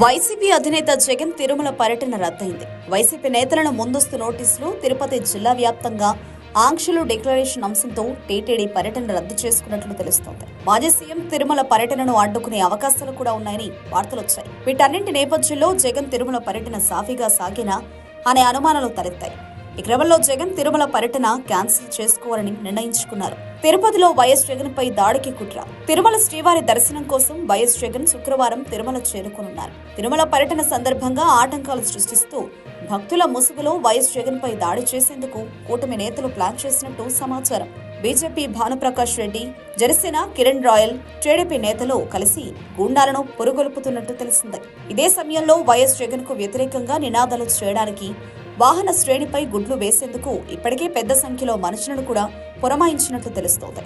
YCP అధినేత జగన్ తిరుమల పర్యటన రద్దయింది. YCP నేతలను ముందస్తు నోటీసులు తిరుపతి జిల్లా వ్యాప్తంగా ఆంక్షలు డిక్లరేషన్ అంశంతో టీటీడీ పర్యటన రద్దు చేసుకున్నట్లు తెలుస్తోంది. మాజీ సీఎం తిరుమల పర్యటనను అడ్డుకునే అవకాశాలు కూడా ఉన్నాయని వార్తలొచ్చాయి వీటన్నింటి నేపథ్యంలో జగన్ తిరుమల పర్యటన సాఫీగా సాగినా అనే అనుమానాలు తలెత్తాయి. ఈ క్రమంలో జగన్ తిరుమల పర్యటన క్యాన్సిల్ చేసుకోవాలని నిర్ణయించుకున్నారు. తిరుపతిలో వైఎస్ జగన్ పై దాడికి కుట్ర. తిరుమల శ్రీవారి దర్శనం కోసం వైఎస్ జగన్ శుక్రవారం తిరుమల చేరుకునున్నారు. తిరుమల పర్యటన సందర్భంగా ఆటంకాలు సృష్టిస్తూ భక్తుల ముసుగులో వైఎస్ జగన్ పై దాడి చేసేందుకు కూటమి నేతలు ప్లాన్ చేసినట్టు సమాచారం. బీజేపీ భానుప్రకాష్ రెడ్డి జనసేన కిరణ్ రాయల్ టీడీపీ నేతలు కలిసి గుండాలను పొరుగొలుపుతున్నట్టు తెలిసింది. ఇదే సమయంలో వైఎస్ జగన్కు వ్యతిరేకంగా నినాదాలు చేయడానికి వాహన శ్రేణిపై గుడ్లు వేసేందుకు ఇప్పటికే పెద్ద సంఖ్యలో మనుషులను కూడా పురమాయించినట్లు తెలుస్తోంది.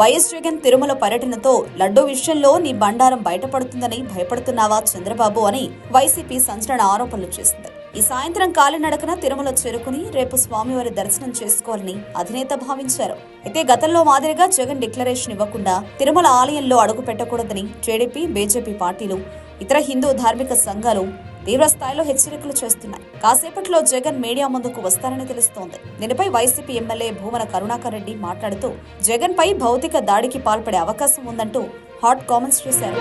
వైఎస్ జగన్ తిరుమల పర్యటనతో లడ్డూ విషయంలో నీ బండారం బయటపడుతుందని భయపడుతున్నావా చంద్రబాబు అని వైసీపీ సంచలన ఆరోపణలు చేసింది. ఈ సాయంత్రం కాలినడకన తిరుమల చేరుకుని రేపు స్వామివారి దర్శనం చేసుకోవాలని అధినేత భావించారు. అయితే గతంలో మాదిరిగా జగన్ డిక్లరేషన్ ఇవ్వకుండా తిరుమల ఆలయంలో అడుగు పెట్టకూడదని టీడీపీ బీజేపీ పార్టీలు ఇతర హిందూ ధార్మిక సంఘాలు తీవ్ర స్థాయిలో హెచ్చరికలు చేస్తున్నాయి. కాసేపట్లో జగన్ మీడియా ముందుకు వస్తారని తెలుస్తోంది. దీనిపై వైసీపీ ఎమ్మెల్యే భూమన కరుణాకర్ రెడ్డి మాట్లాడుతూ జగన్ పై భౌతిక దాడికి పాల్పడే అవకాశం ఉందంటూ హాట్ కామెంట్స్ చేశారు.